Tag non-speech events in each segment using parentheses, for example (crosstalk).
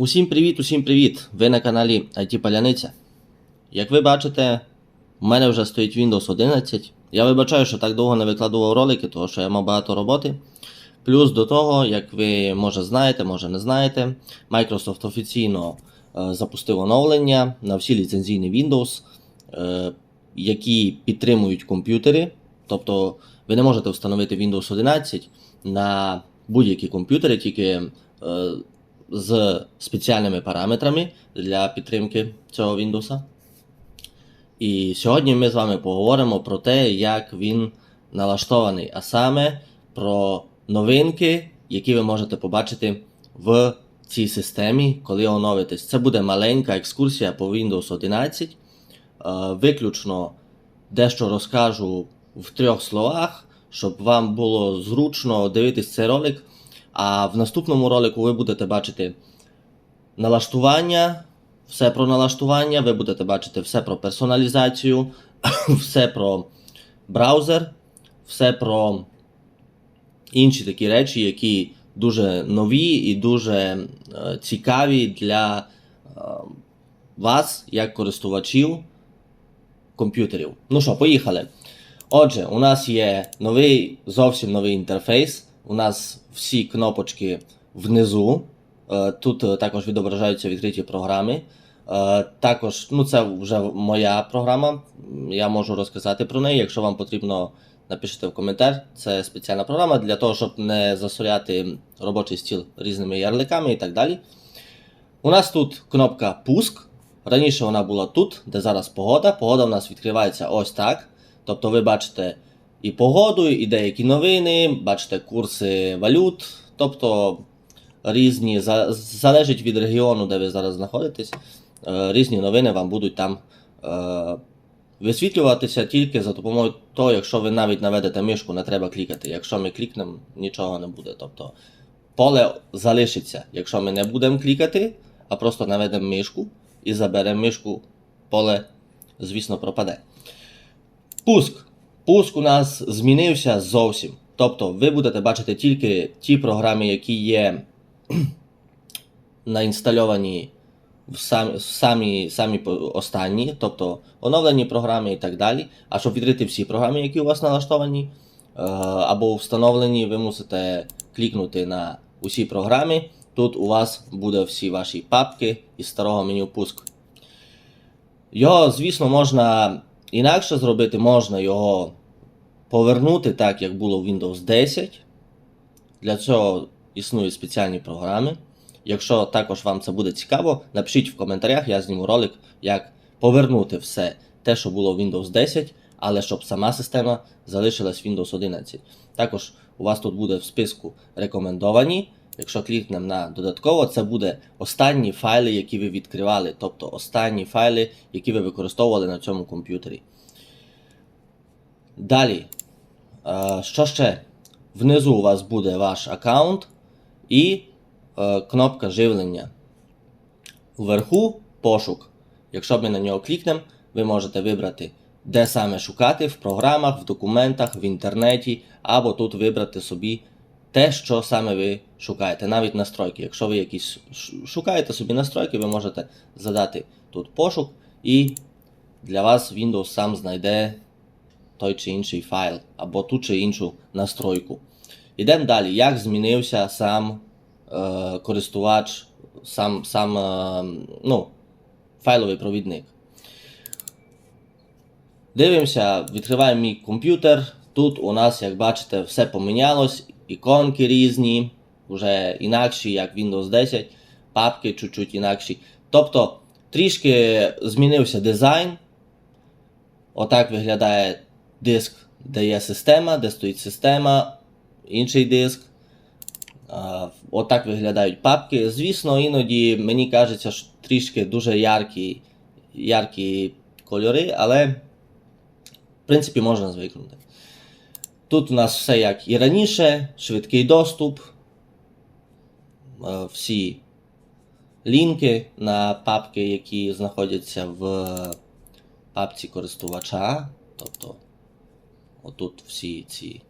Усім привіт, усім привіт! Ви на каналі IT Паляниця. Як ви бачите, у мене вже стоїть Windows 11. Я вибачаю, що так довго не викладував ролики, тому що я мав багато роботи. Плюс до того, як ви може знаєте, може не знаєте, Microsoft офіційно е, запустив оновлення на всі ліцензійні Windows, е, які підтримують комп'ютери. Тобто ви не можете встановити Windows 11 на будь-які комп'ютери, тільки е, з спеціальними параметрами для підтримки цього Windows. І сьогодні ми з вами поговоримо про те, як він налаштований, а саме про новинки, які ви можете побачити в цій системі, коли оновитесь. Це буде маленька екскурсія по Windows 11. Е, Виключно дещо розкажу в трьох словах, щоб вам було зручно дивитись цей ролик. А в наступному ролику ви будете бачити налаштування, все про налаштування, ви будете бачити все про персоналізацію, (coughs) все про браузер, все про інші такі речі, які дуже нові і дуже е, цікаві для е, вас, як користувачів комп'ютерів. Ну що, поїхали. Отже, у нас є новий, зовсім новий інтерфейс. У нас всі кнопочки внизу. Е, Тут е, також відображаються відкриті програми. Е, Також, ну це вже моя програма. Я можу розказати про неї. Якщо вам потрібно, напишіть в коментар. Це спеціальна програма для того, щоб не засоряти робочий стіл різними ярликами і так далі. У нас тут кнопка Пуск. Раніше вона була тут, де зараз погода. Погода у нас відкривається ось так. Тобто ви бачите і погоду, і деякі новини, бачите курси валют, тобто різні, залежить від регіону, де ви зараз знаходитесь, е, різні новини вам будуть там е, висвітлюватися тільки за допомогою того, якщо ви навіть наведете мишку, не треба клікати. Якщо ми клікнемо, нічого не буде. Тобто поле залишиться. Якщо ми не будемо клікати, а просто наведемо мишку і заберемо мишку, поле, звісно, пропаде. Пуск. Пуск у нас змінився зовсім. Тобто ви будете бачити тільки ті програми, які є (clears throat) наінстальовані в самі, самі, самі останні, тобто оновлені програми і так далі. А щоб відкрити всі програми, які у вас налаштовані е, або встановлені, ви мусите клікнути на усі програми. Тут у вас буде всі ваші папки із старого меню пуск. Його, звісно, можна інакше зробити, можна його повернути так, як було в Windows 10. Для цього існують спеціальні програми. Якщо також вам це буде цікаво, напишіть в коментарях, я зніму ролик, як повернути все те, що було в Windows 10, але щоб сама система залишилась в Windows 11. Також у вас тут буде в списку рекомендовані. Якщо клікнемо на додатково, це буде останні файли, які ви відкривали, тобто останні файли, які ви використовували на цьому комп'ютері. Далі, що ще? Внизу у вас буде ваш аккаунт і е, кнопка живлення. Вверху пошук. Якщо ми на нього клікнемо, ви можете вибрати, де саме шукати в програмах, в документах, в інтернеті, або тут вибрати собі те, що саме ви шукаєте, навіть настройки. Якщо ви якісь шукаєте собі настройки, ви можете задати тут пошук, і для вас Windows сам знайде той чи інший файл або ту чи іншу настройку. Йдемо далі. Як змінився сам е, користувач, сам, сам е, ну, файловий провідник? Дивимося, відкриваємо мій комп'ютер. Тут у нас, як бачите, все помінялось, іконки різні, вже інакші, як Windows 10, папки чуть-чуть інакші. Тобто трішки змінився дизайн. Отак виглядає диск, де є система, де стоїть система, інший диск. Отак виглядають папки. Звісно, іноді мені кажеться, що трішки дуже яркі, яркі кольори, але в принципі можна звикнути. Тут у нас все як і раніше, швидкий доступ, всі лінки на папки, які знаходяться в папці користувача. Тобто отут всі ці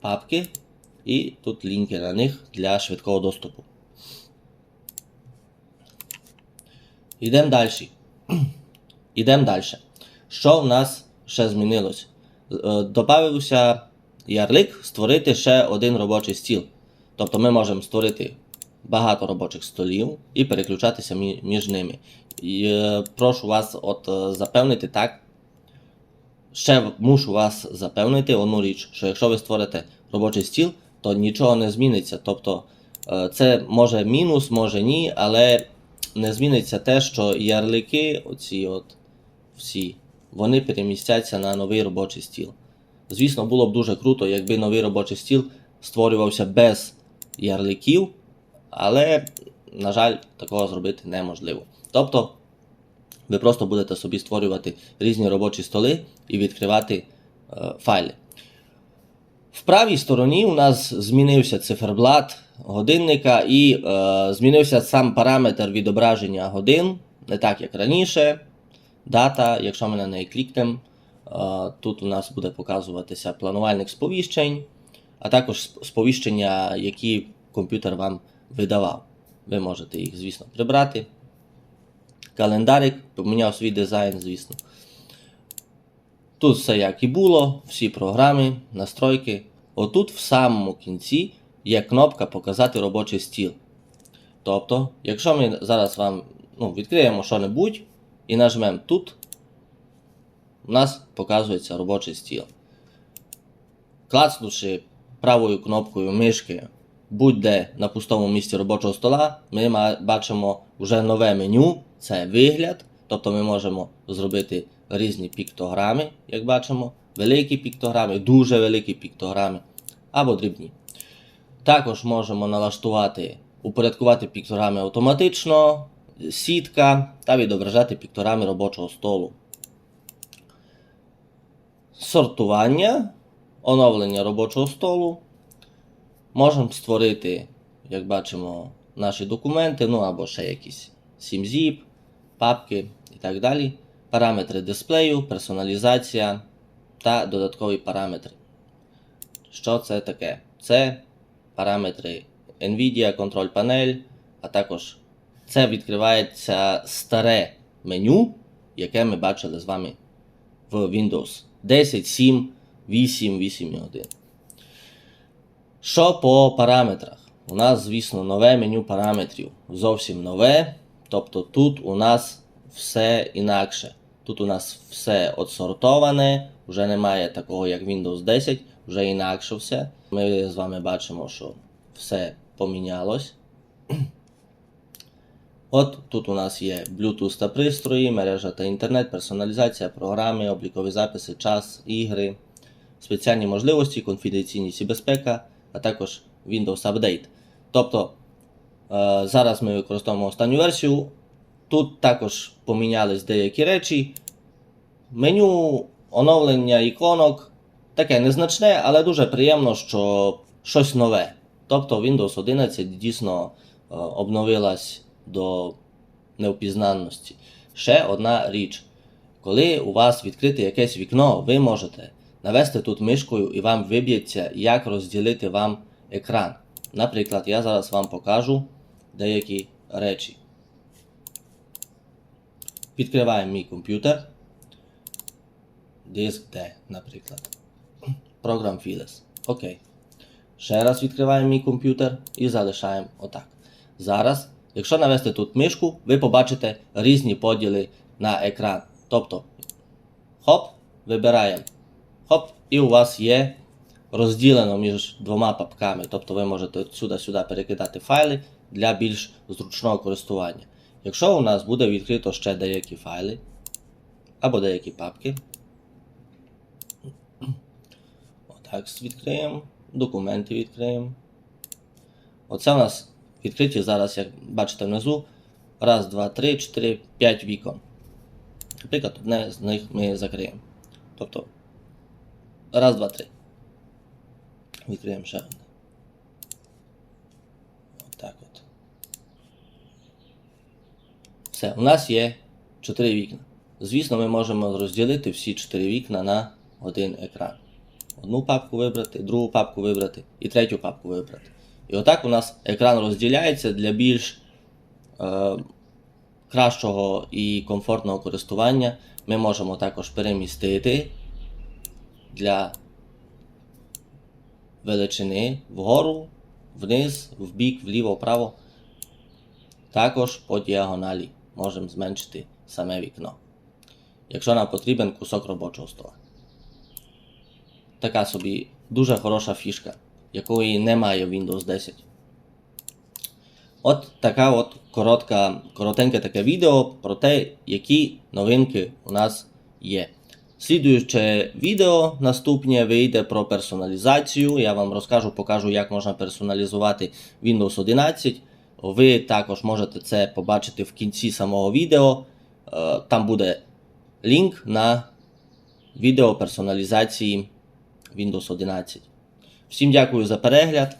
папки, і тут лінки на них для швидкого доступу. Йдемо далі. (clears throat) Йдемо далі. Що в нас ще змінилось? Е, Добавився ярлик створити ще один робочий стіл. Тобто ми можемо створити багато робочих столів і переключатися між ними. І, е, прошу вас от, е, запевнити так. Ще мушу вас запевнити одну річ, що якщо ви створите робочий стіл, то нічого не зміниться. Тобто це може мінус, може ні, але не зміниться те, що ярлики, оці от всі, вони перемістяться на новий робочий стіл. Звісно, було б дуже круто, якби новий робочий стіл створювався без ярликів, але, на жаль, такого зробити неможливо. Тобто, ви просто будете собі створювати різні робочі столи і відкривати е, файли. В правій стороні у нас змінився циферблат годинника і е, змінився сам параметр відображення годин, не так як раніше. Дата, якщо ми на неї клікнемо, е, тут у нас буде показуватися планувальник сповіщень, а також сповіщення, які комп'ютер вам видавав. Ви можете їх, звісно, прибрати. Календарик поміняв свій дизайн, звісно. Тут все як і було, всі програми, настройки. Отут в самому кінці є кнопка Показати робочий стіл. Тобто, якщо ми зараз вам ну, відкриємо що-небудь і нажмемо тут, у нас показується робочий стіл. Клацнувши правою кнопкою мишки будь-де на пустому місці робочого стола, ми бачимо вже нове меню, це вигляд. Тобто ми можемо зробити різні піктограми, як бачимо, великі піктограми, дуже великі піктограми або дрібні. Також можемо налаштувати, упорядкувати піктограми автоматично, сітка та відображати піктограми робочого столу. Сортування, оновлення робочого столу. Можемо створити, як бачимо, наші документи, ну або ще якісь SIMZIP, папки і так далі. Параметри дисплею, персоналізація та додаткові параметри. Що це таке? Це параметри NVIDIA, контроль панель, а також це відкривається старе меню, яке ми бачили з вами в Windows 10, 7, 8, 8.1. Що по параметрах? У нас, звісно, нове меню параметрів. Зовсім нове. Тобто тут у нас все інакше. Тут у нас все отсортоване, вже немає такого, як Windows 10, вже інакше все. Ми з вами бачимо, що все помінялось. От тут у нас є Bluetooth та пристрої, мережа та інтернет, персоналізація, програми, облікові записи, час, ігри, спеціальні можливості, конфіденційність і безпека, а також Windows Update. Тобто е, зараз ми використовуємо останню версію. Тут також помінялись деякі речі. Меню, оновлення іконок таке незначне, але дуже приємно, що щось нове. Тобто Windows 11 дійсно е, обновилась до невпізнанності. Ще одна річ. Коли у вас відкрите якесь вікно, ви можете навести тут мишкою і вам виб'ється, як розділити вам екран. Наприклад, я зараз вам покажу деякі речі. Відкриваємо мій комп'ютер. Диск D, наприклад. Програм Files. Окей. Ще раз відкриваємо мій комп'ютер і залишаємо отак. Зараз, якщо навести тут мишку, ви побачите різні поділи на екран. Тобто, хоп, вибираємо. Хоп, і у вас є розділено між двома папками. Тобто ви можете сюди-сюди перекидати файли для більш зручного користування. Якщо у нас буде відкрито ще деякі файли або деякі папки, отак відкриємо, документи відкриємо. Оце у нас відкриті зараз, як бачите внизу, раз, два, три, чотири, п'ять вікон. Наприклад, одне з них ми закриємо. Тобто, раз, два, три. Відкриємо ще одне. Отак от. Все, у нас є 4 вікна. Звісно, ми можемо розділити всі 4 вікна на один екран. Одну папку вибрати, другу папку вибрати і третю папку вибрати. І отак у нас екран розділяється для більш е, кращого і комфортного користування ми можемо також перемістити для величини вгору, вниз, вбік, вліво, вправо. Також по діагоналі можемо зменшити саме вікно. Якщо нам потрібен кусок робочого стола. Така собі дуже хороша фішка, якої немає в Windows 10. От така от коротка, коротеньке таке відео про те, які новинки у нас є. Слідуюче відео наступне вийде про персоналізацію. Я вам розкажу, покажу, як можна персоналізувати Windows 11. Ви також можете це побачити в кінці самого відео. Е, Там буде лінк на відео персоналізації Windows 11. Всім дякую за перегляд.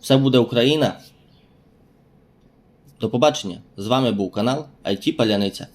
Все буде Україна. До побачення! З вами був канал IT Паляниця.